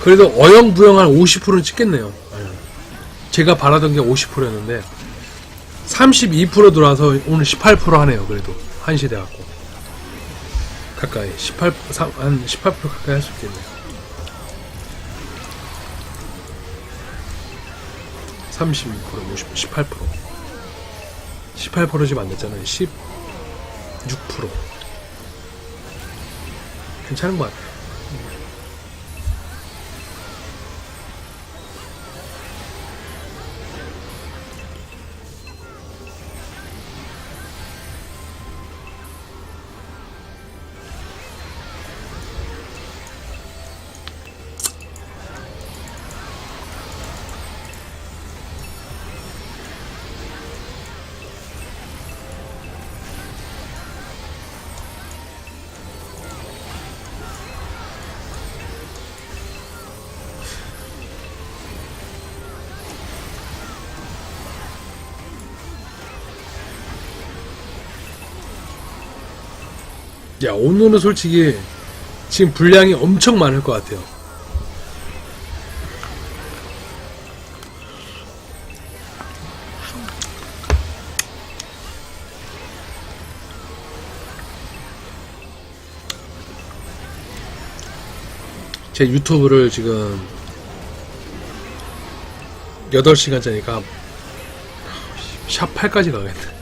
그래도 어영부영 한 50%는 찍겠네요. 제가 바라던 게 50%였는데 32% 들어와서 오늘 18% 하네요. 그래도 한시 돼갖고 가까이 18, 삼- 한18% 가까이 할 수 있겠네요. 32%, 50, 18%. 18% 지금 안 됐잖아요. 16%. 괜찮은 것 같아요. 야, 오늘은 솔직히 지금 분량이 엄청 많을 것 같아요. 제 유튜브를 지금 8시간짜리니까 샵 8까지 가겠네.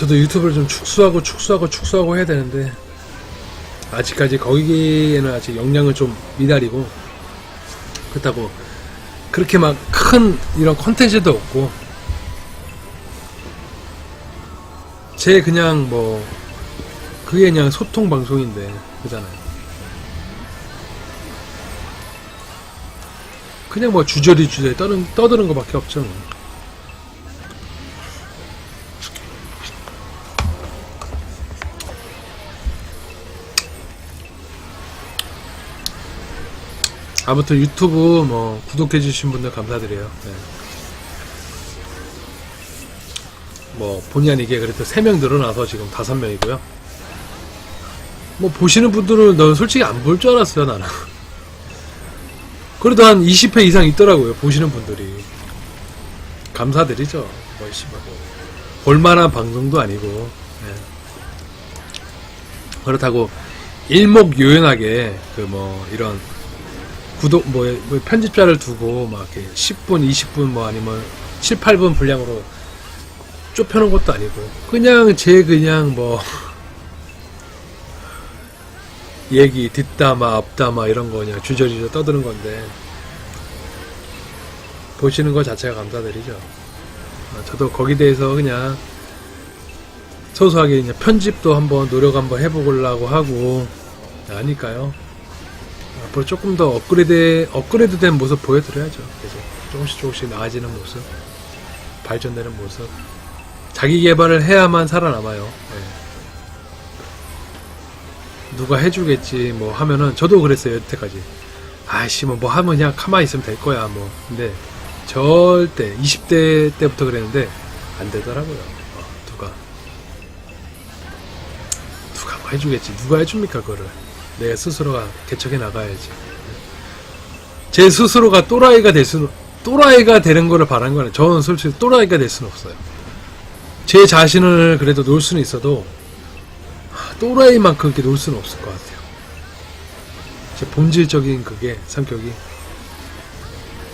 저도 유튜브를 좀 축소하고 축소하고 축소하고 해야 되는데 아직까지 거기에는 아직 역량을 좀 미달이고 그렇다고 그렇게 막 큰 이런 컨텐츠도 없고 제 그냥 뭐 그게 그냥 소통 방송인데 그잖아요. 그냥 뭐 주저리 주저리 떠는, 떠드는 거밖에 없죠 아무튼 유튜브 뭐 구독해주신 분들 감사드려요. 네. 뭐 본의 아니게 그래도 3명 늘어나서 지금 5명이고요. 뭐 보시는 분들은 너 솔직히 안 볼 줄 알았어요 나는. 그래도 한 20회 이상 있더라고요 보시는 분들이. 감사드리죠. 뭐 씨발 뭐 볼만한 방송도 아니고. 네. 그렇다고 일목요연하게 그 뭐 이런 구독 뭐, 뭐 편집자를 두고 막 이렇게 10분, 20분 뭐 아니면 7, 8분 분량으로 좁혀놓은 것도 아니고 그냥 제 그냥 뭐 얘기 뒷담화 앞담화 이런 거 그냥 주저리저 떠드는 건데 보시는 것 자체가 감사드리죠. 아, 저도 거기 대해서 그냥 소소하게 그냥 편집도 한번 노력 한번 해보려고 하고 아니까요. 앞으로 조금 더 업그레이드, 업그레이드 된 모습 보여드려야죠. 계속. 조금씩 조금씩 나아지는 모습, 발전되는 모습. 자기 개발을 해야만 살아남아요. 예. 누가 해주겠지, 뭐 하면은, 저도 그랬어요, 여태까지. 아이씨, 뭐, 뭐 하면 그냥 가만히 있으면 될 거야, 뭐. 근데, 절대, 20대 때부터 그랬는데, 안 되더라고요. 어, 누가. 누가 뭐 해주겠지. 누가 해줍니까, 그거를. 내 스스로가 개척해 나가야지. 제 스스로가 또라이가 될 수는 또라이가 되는 거를 바란 거는 저는 솔직히 또라이가 될 수는 없어요. 제 자신을 그래도 놓을 수는 있어도 아, 또라이만큼 그렇게 놓을 수는 없을 것 같아요. 제 본질적인 그게 성격이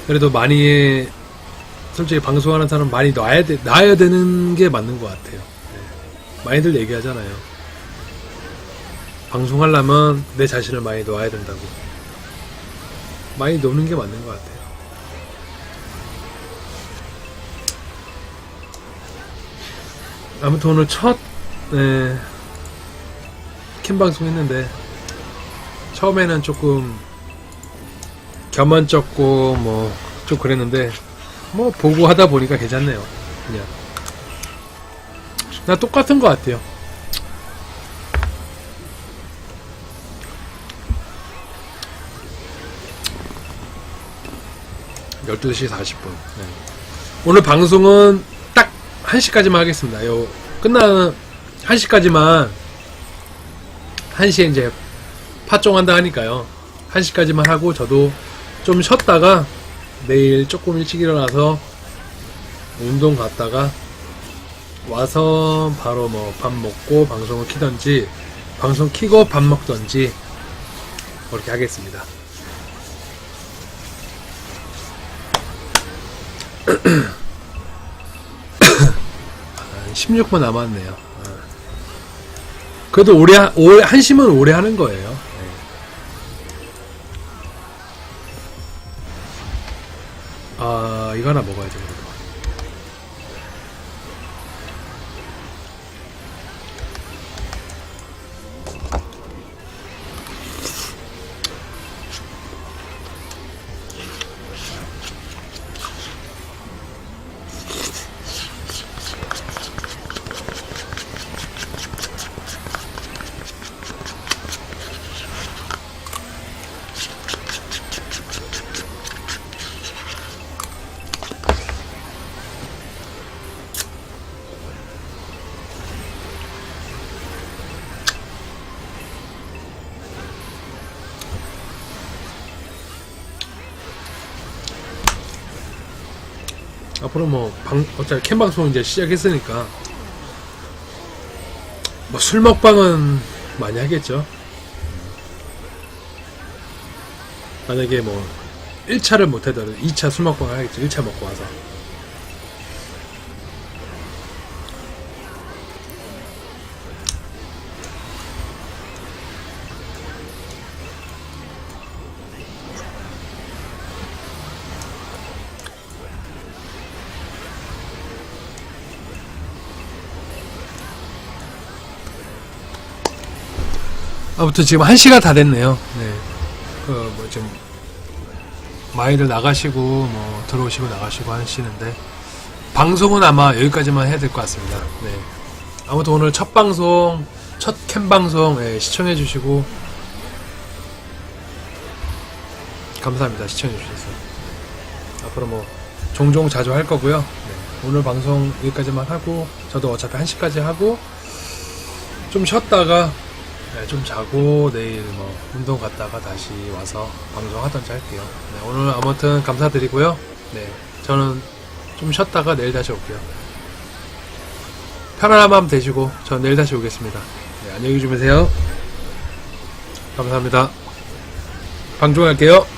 그래도 많이 솔직히 방송하는 사람 많이 놔야 돼 놔야 되는 게 맞는 것 같아요. 네. 많이들 얘기하잖아요. 방송하려면 내 자신을 많이 놓아야 된다고. 많이 노는 게 맞는 것 같아요. 아무튼 오늘 첫, 네, 캠 방송 했는데, 처음에는 조금, 겸언쩍고, 뭐, 좀 그랬는데, 뭐, 보고 하다 보니까 괜찮네요. 그냥. 나 똑같은 것 같아요. 12시 40분. 오늘 방송은 딱 1시까지만 하겠습니다. 요, 끝나는 1시까지만, 1시에 이제 파종한다 하니까요. 1시까지만 하고 저도 좀 쉬었다가 내일 조금 일찍 일어나서 운동 갔다가 와서 바로 뭐 밥 먹고 방송을 키던지 방송 키고 밥 먹던지 그렇게 하겠습니다. 16분 남았네요. 어. 그래도 오래, 하- 오래, 한심은 오래 하는 거예요. 네. 아, 이거 하나 먹어야 앞으로 뭐, 방, 어차피 캠 방송 이제 시작했으니까, 뭐, 술 먹방은 많이 하겠죠. 만약에 뭐, 1차를 못하더라도 2차 술 먹방을 하겠죠. 1차 먹고 와서. 아무튼 지금 1시가 다 됐네요. 네. 그, 뭐, 좀, 마이를 나가시고, 뭐, 들어오시고 나가시고 하시는데, 방송은 아마 여기까지만 해야 될 것 같습니다. 네. 아무튼 오늘 첫 방송, 첫 캠 방송, 예, 시청해 주시고, 감사합니다. 시청해 주셔서. 앞으로 뭐, 종종 자주 할 거고요. 네. 오늘 방송 여기까지만 하고, 저도 어차피 1시까지 하고, 좀 쉬었다가, 네, 좀 자고 내일 뭐 운동 갔다가 다시 와서 방송하던지 할게요. 네, 오늘 아무튼 감사드리고요. 네, 저는 좀 쉬었다가 내일 다시 올게요. 편안한 밤 되시고 전 내일 다시 오겠습니다. 네, 안녕히 주무세요. 감사합니다. 방종할게요.